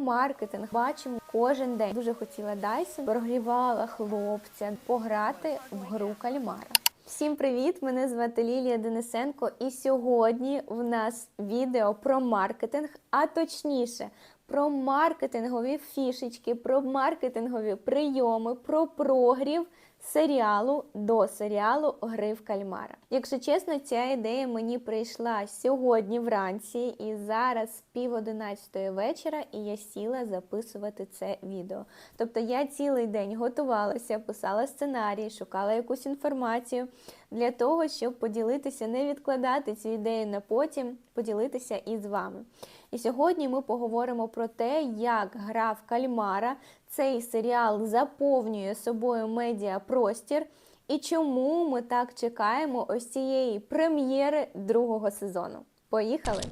Маркетинг бачимо кожен день. Дуже хотіла Dyson, прогрівала хлопця пограти в гру кальмара. Всім привіт! Мене звати Лілія Денисенко, і сьогодні в нас відео про маркетинг, а точніше про маркетингові фішечки, про маркетингові прийоми, про прогрів серіалу до серіалу Гри в кальмара. Якщо чесно, ця ідея мені прийшла сьогодні вранці, і зараз пів одинадцятої вечора, і я сіла записувати це відео. Тобто я цілий день готувалася, писала сценарій, шукала якусь інформацію для того, щоб поділитися, не відкладати цю ідею на потім, поділитися із вами. І сьогодні ми поговоримо про те, як гра в кальмара цей серіал заповнює собою медіапростір і чому ми так чекаємо ось цієї прем'єри другого сезону. Поїхали!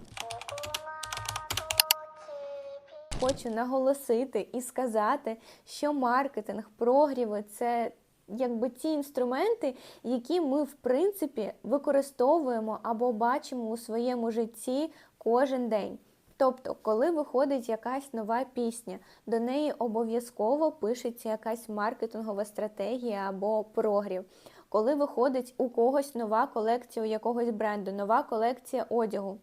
Хочу наголосити і сказати, що маркетинг, прогріви це якби ті інструменти, які ми в принципі використовуємо або бачимо у своєму житті кожен день. Тобто, коли виходить якась нова пісня, до неї обов'язково пишеться якась маркетингова стратегія або прогрів. Коли виходить у когось нова колекція у якогось бренду, нова колекція одягу.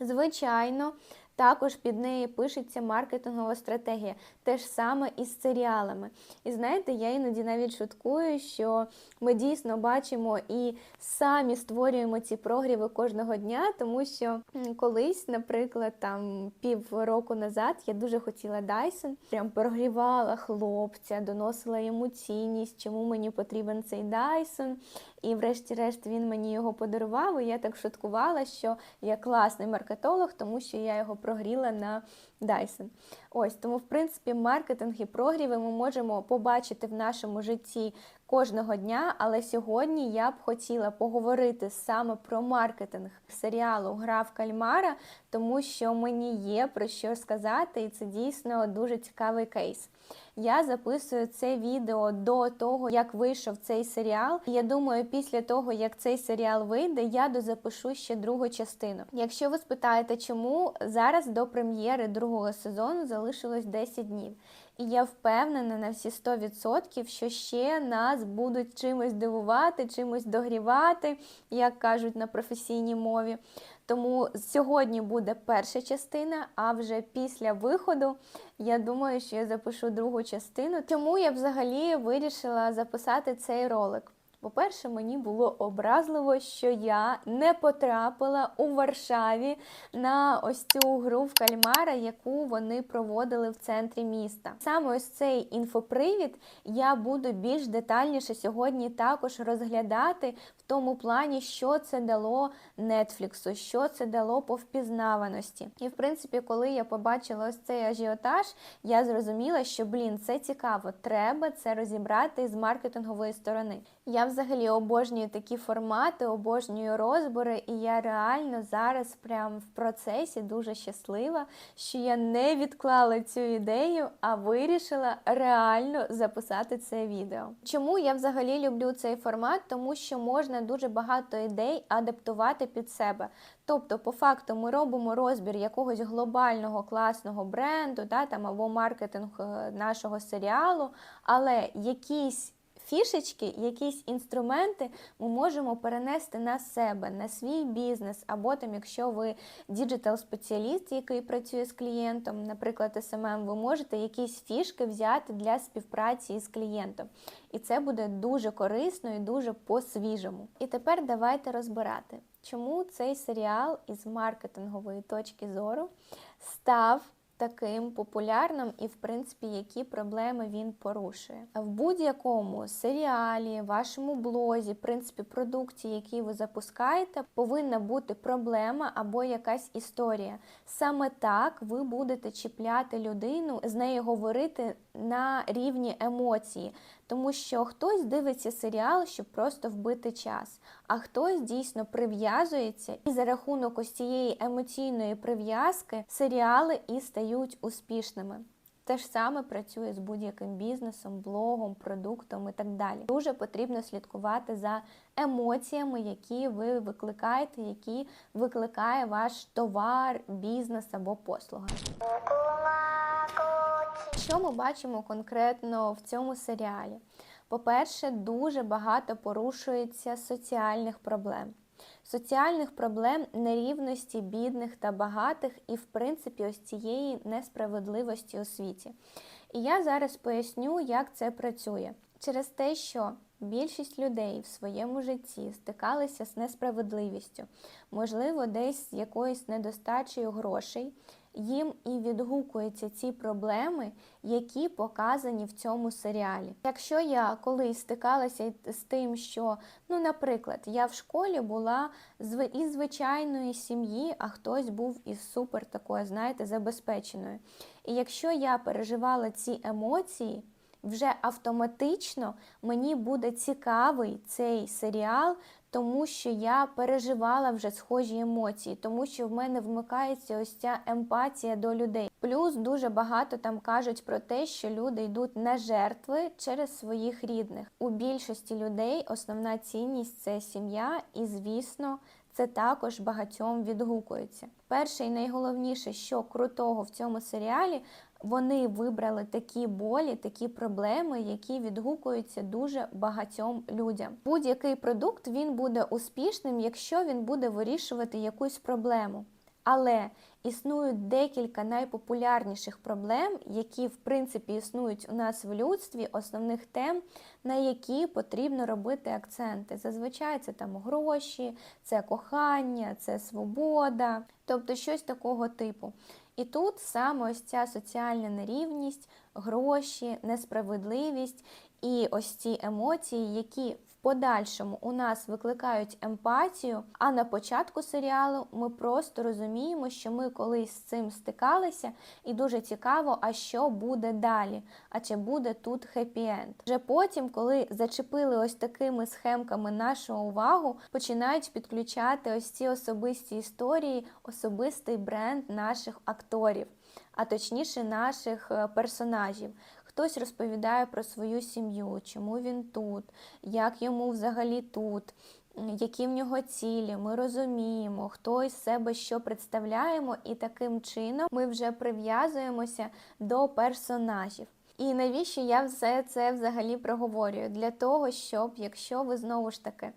Звичайно, також під неї пишеться маркетингова стратегія. Те ж саме і з серіалами. І знаєте, я іноді навіть шуткую, що ми дійсно бачимо і самі створюємо ці прогріви кожного дня, тому що колись, наприклад, там пів року назад я дуже хотіла Dyson, прям прогрівала хлопця, доносила йому цінність, чому мені потрібен цей Dyson. І, врешті-решт, він мені його подарував. І я так шуткувала, що я класний маркетолог, тому що я його прогріла на Dyson. Ось тому, в принципі, маркетинг і прогріви ми можемо побачити в нашому житті кожного дня. Але сьогодні я б хотіла поговорити саме про маркетинг серіалу Гра в кальмара, тому що мені є про що сказати, і це дійсно дуже цікавий кейс. Я записую це відео до того, як вийшов цей серіал. Я думаю, після того, як цей серіал вийде, я дозапишу ще другу частину. Якщо ви спитаєте, чому зараз до прем'єри другого сезону залишилось 10 днів. І я впевнена на всі 100%, що ще нас будуть чимось дивувати, чимось догрівати, як кажуть на професійній мові. Тому сьогодні буде перша частина, а вже після виходу я думаю, що я запишу другу частину. Чому я взагалі вирішила записати цей ролик? По-перше, мені було образливо, що я не потрапила у Варшаві на ось цю гру в кальмара, яку вони проводили в центрі міста. Саме ось цей інфопривід я буду більш детальніше сьогодні також розглядати тому плані, що це дало Нетфліксу, що це дало по впізнаваності. І в принципі, коли я побачила ось цей ажіотаж, я зрозуміла, що блін, це цікаво, треба це розібрати з маркетингової сторони. Я взагалі обожнюю такі формати, обожнюю розбори, і я реально зараз прям в процесі дуже щаслива, що я не відклала цю ідею, а вирішила реально записати це відео. Чому я взагалі люблю цей формат? Тому що можна дуже багато ідей адаптувати під себе. Тобто, по факту, ми робимо розбір якогось глобального класного бренду, да, там або маркетинг е, нашого серіалу, але якісь фішечки, якісь інструменти ми можемо перенести на себе, на свій бізнес, або там, якщо ви діджитал-спеціаліст, який працює з клієнтом, наприклад, SMM, ви можете якісь фішки взяти для співпраці із клієнтом. І це буде дуже корисно і дуже по-свіжому. І тепер давайте розбирати, чому цей серіал із маркетингової точки зору став таким популярним і, в принципі, які проблеми він порушує. В будь-якому серіалі, вашому блозі, в принципі, продукті, які ви запускаєте, повинна бути проблема або якась історія. Саме так ви будете чіпляти людину, з нею говорити на рівні емоції. Тому що хтось дивиться серіал, щоб просто вбити час, а хтось дійсно прив'язується, і за рахунок ось цієї емоційної прив'язки серіали і стають успішними. Те ж саме працює з будь-яким бізнесом, блогом, продуктом і так далі. Дуже потрібно слідкувати за емоціями, які ви викликаєте, які викликає ваш товар, бізнес або послуга. Що ми бачимо конкретно в цьому серіалі? По-перше, дуже багато порушується соціальних проблем. Соціальних проблем нерівності бідних та багатих, і, в принципі, ось цієї несправедливості у світі. І я зараз поясню, як це працює. Через те, що більшість людей в своєму житті стикалися з несправедливістю, можливо, десь з якоюсь недостачею грошей, їм і відгукуються ці проблеми, які показані в цьому серіалі. Якщо я колись стикалася з тим, що, ну, наприклад, я в школі була із звичайної сім'ї, а хтось був із супер такої, знаєте, забезпеченою. І якщо я переживала ці емоції, вже автоматично мені буде цікавий цей серіал, тому що я переживала вже схожі емоції, тому що в мене вмикається ось ця емпатія до людей. Плюс дуже багато там кажуть про те, що люди йдуть на жертви через своїх рідних. У більшості людей основна цінність це сім'я, і, звісно, це також багатьом відгукується. Перше і найголовніше, що крутого в цьому серіалі, вони вибрали такі болі, такі проблеми, які відгукуються дуже багатьом людям. Будь-який продукт він буде успішним, якщо він буде вирішувати якусь проблему. Але існують декілька найпопулярніших проблем, які в принципі існують у нас в людстві, основних тем, на які потрібно робити акценти. Зазвичай це там гроші, це кохання, це свобода, тобто щось такого типу. І тут саме ось ця соціальна нерівність, гроші, несправедливість і ось ці емоції, які подальшому у нас викликають емпатію. А на початку серіалу ми просто розуміємо, що ми колись з цим стикалися, і дуже цікаво, а що буде далі, а чи буде тут хеппі-енд. Вже потім, коли зачепили ось такими схемками нашу увагу, починають підключати ось ці особисті історії, особистий бренд наших акторів, а точніше наших е, персонажів. Хтось розповідає про свою сім'ю, чому він тут, як йому взагалі тут, які в нього цілі. Ми розуміємо, хто із себе що представляємо, і таким чином ми вже прив'язуємося до персонажів. І навіщо я все це взагалі проговорюю? Для того, щоб, якщо ви знову ж таки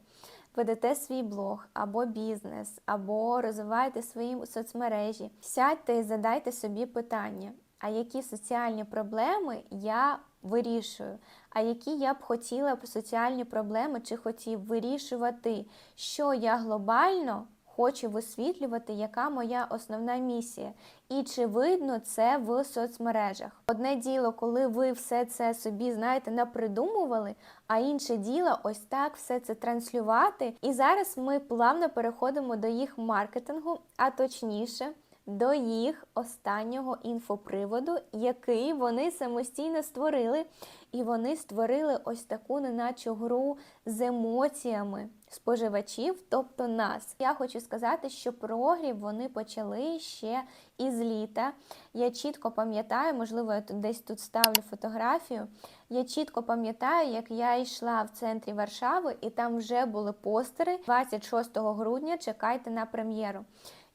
ведете свій блог або бізнес, або розвиваєте свої соцмережі, сядьте і задайте собі питання а які соціальні проблеми я вирішую, а які я б хотіла б соціальні проблеми чи хотів вирішувати, що я глобально хочу висвітлювати, яка моя основна місія. І чи видно це в соцмережах? Одне діло, коли ви все це собі, знаєте, напридумували, а інше діло ось так все це транслювати. І зараз ми плавно переходимо до їх маркетингу, а точніше до їх останнього інфоприводу, який вони самостійно створили. І вони створили ось таку неначе гру з емоціями споживачів, тобто нас. Я хочу сказати, що прогрів вони почали ще із літа. Я чітко пам'ятаю, можливо, я тут десь тут ставлю фотографію. Я чітко пам'ятаю, як я йшла в центрі Варшави, і там вже були постери 26 грудня. Чекайте на прем'єру.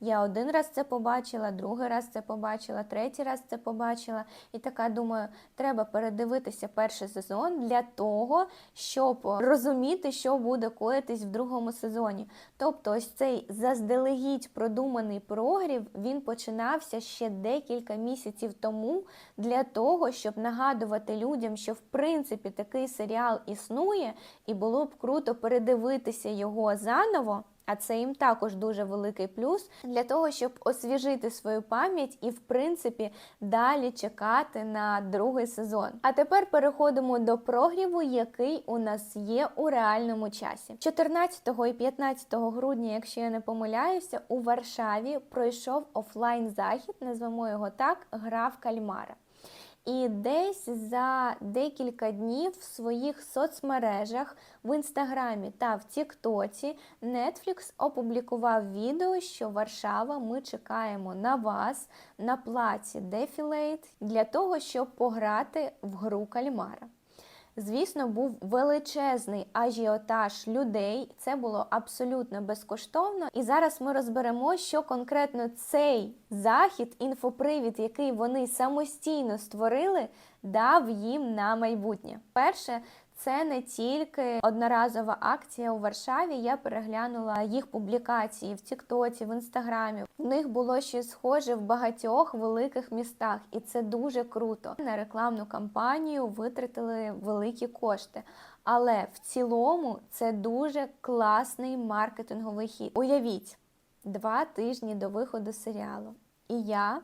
Я один раз це побачила, другий раз це побачила, третій раз це побачила. І така думаю, треба передивитися перший сезон для того, щоб розуміти, що буде коїтись в другому сезоні. Тобто, ось цей заздалегідь продуманий прогрів він починався ще декілька місяців тому для того, щоб нагадувати людям, що в принципі такий серіал існує, і було б круто передивитися його заново а це їм також дуже великий плюс для того, щоб освіжити свою пам'ять і, в принципі, далі чекати на другий сезон. А тепер переходимо до прогріву, який у нас є у реальному часі. 14 і 15 грудня, якщо я не помиляюся, у Варшаві пройшов офлайн захід, назвемо його так, гра в кальмара. І десь за декілька днів в своїх соцмережах в інстаграмі та в Тіктоці Netflix опублікував відео, що Варшава ми чекаємо на вас на плаці Дефілейт для того, щоб пограти в гру кальмара. Звісно, був величезний ажіотаж людей. Це було абсолютно безкоштовно. І зараз ми розберемо, що конкретно цей захід, інфопривід, який вони самостійно створили, дав їм на майбутнє. Перше, це не тільки одноразова акція у Варшаві. Я переглянула їх публікації в Тіктоці, в Інстаграмі. В них було щось схоже в багатьох великих містах, і це дуже круто. На рекламну кампанію витратили великі кошти. Але в цілому це дуже класний маркетинговий хід. Уявіть, два тижні до виходу серіалу. І я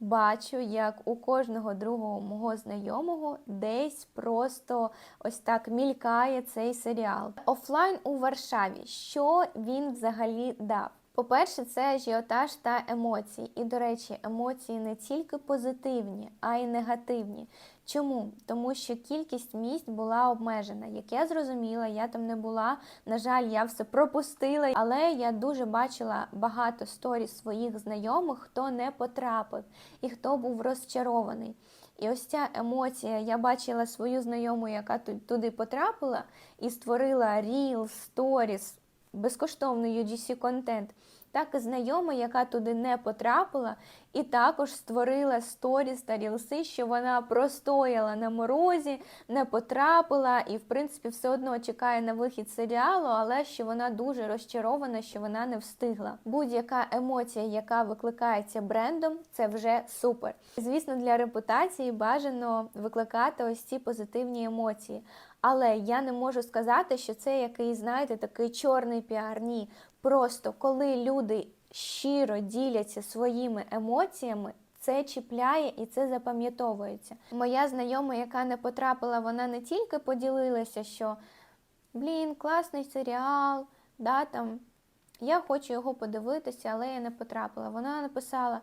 бачу, як у кожного другого мого знайомого десь просто ось так мількає цей серіал. Офлайн у Варшаві. Що він взагалі дав? По-перше, це ажіотаж та емоції. І, до речі, емоції не тільки позитивні, а й негативні. Чому? Тому що кількість місць була обмежена. Як я зрозуміла, я там не була. На жаль, я все пропустила, але я дуже бачила багато сторіс своїх знайомих, хто не потрапив і хто був розчарований. І ось ця емоція, я бачила свою знайому, яка туди потрапила, і створила Reels, Stories, безкоштовний UGC контент так і знайома, яка туди не потрапила, і також створила сторіс та рілси, що вона простояла на морозі, не потрапила, і, в принципі, все одно чекає на вихід серіалу, але що вона дуже розчарована, що вона не встигла. Будь-яка емоція, яка викликається брендом, це вже супер. Звісно, для репутації бажано викликати ось ці позитивні емоції. Але я не можу сказати, що це який, знаєте, такий чорний піар. Ні. Просто коли люди щиро діляться своїми емоціями, це чіпляє і це запам'ятовується. Моя знайома, яка не потрапила, вона не тільки поділилася, що блін, класний серіал, да, там, я хочу його подивитися, але я не потрапила. Вона написала.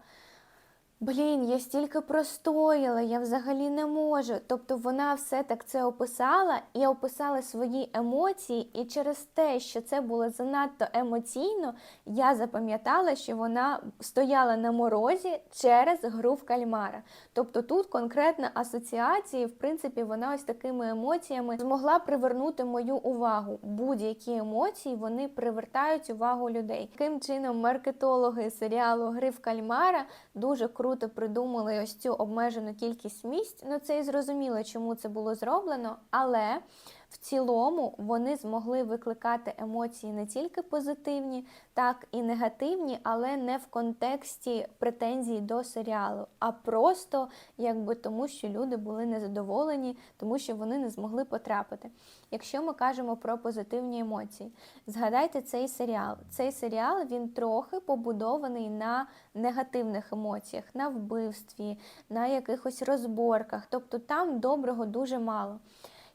Блін, я стільки простояла, я взагалі не можу. Тобто вона все так це описала і описала свої емоції, і через те, що це було занадто емоційно, я запам'ятала, що вона стояла на морозі через гру в кальмара. Тобто тут конкретна асоціація, в принципі, вона ось такими емоціями змогла привернути мою увагу. Будь-які емоції вони привертають увагу людей. Таким чином, маркетологи серіалу Гри в кальмара дуже круто круто придумали ось цю обмежену кількість місць. Ну це і зрозуміло, чому це було зроблено, але в цілому вони змогли викликати емоції не тільки позитивні, так і негативні, але не в контексті претензій до серіалу, а просто якби тому, що люди були незадоволені, тому що вони не змогли потрапити. Якщо ми кажемо про позитивні емоції, згадайте цей серіал. Цей серіал він трохи побудований на негативних емоціях, на вбивстві, на якихось розборках, тобто там доброго дуже мало.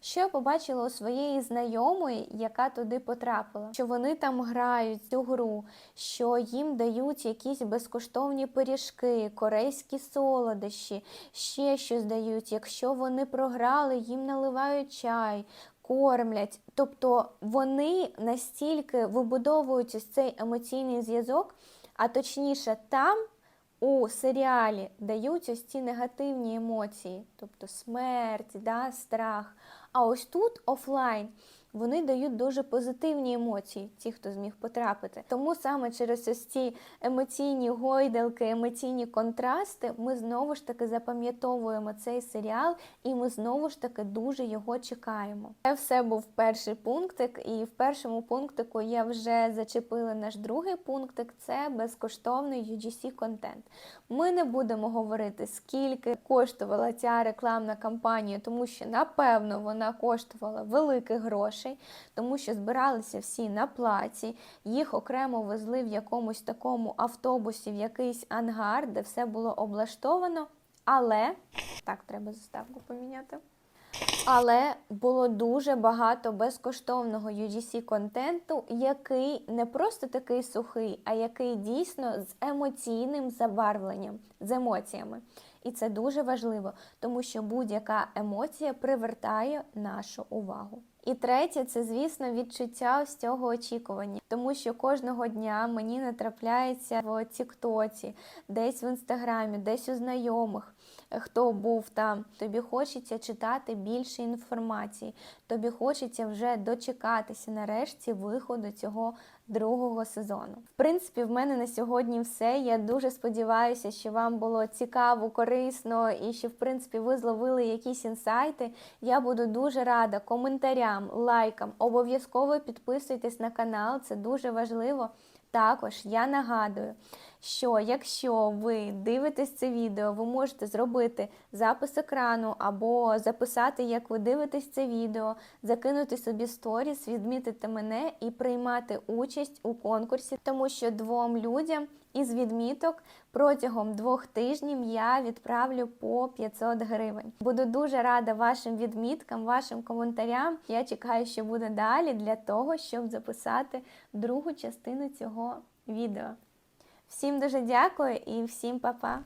Що я побачила у своєї знайомої, яка туди потрапила, що вони там грають цю гру, що їм дають якісь безкоштовні пиріжки, корейські солодощі, ще щось дають. Якщо вони програли, їм наливають чай. Кормлять, тобто вони настільки вибудовують ось цей емоційний зв'язок, а точніше, там у серіалі дають ось ці негативні емоції, тобто смерть, да, страх. А ось тут офлайн вони дають дуже позитивні емоції, ті, хто зміг потрапити. Тому саме через ось ці емоційні гойдалки, емоційні контрасти, ми знову ж таки запам'ятовуємо цей серіал, і ми знову ж таки дуже його чекаємо. Це все був перший пунктик, і в першому пунктику я вже зачепила наш другий пунктик це безкоштовний UGC контент. Ми не будемо говорити, скільки коштувала ця рекламна кампанія, тому що напевно вона коштувала великих грошей грошей, тому що збиралися всі на плаці, їх окремо везли в якомусь такому автобусі, в якийсь ангар, де все було облаштовано. Але так, треба заставку поміняти. Але було дуже багато безкоштовного UGC контенту, який не просто такий сухий, а який дійсно з емоційним забарвленням, з емоціями. І це дуже важливо, тому що будь-яка емоція привертає нашу увагу. І третє, це, звісно, відчуття ось цього очікування, тому що кожного дня мені натрапляється в Тіктоці, десь в інстаграмі, десь у знайомих хто був там. Тобі хочеться читати більше інформації, тобі хочеться вже дочекатися нарешті виходу цього другого сезону. В принципі, в мене на сьогодні все. Я дуже сподіваюся, що вам було цікаво, корисно і що, в принципі, ви зловили якісь інсайти. Я буду дуже рада коментарям, лайкам. Обов'язково підписуйтесь на канал, це дуже важливо. Також я нагадую, що якщо ви дивитесь це відео, ви можете зробити запис екрану або записати, як ви дивитесь це відео, закинути собі сторіс, відмітити мене і приймати участь у конкурсі, тому що двом людям із відміток протягом двох тижнів я відправлю по 500 гривень. Буду дуже рада вашим відміткам, вашим коментарям. Я чекаю, що буде далі для того, щоб записати другу частину цього відео. Всім дуже дякую і всім па-па!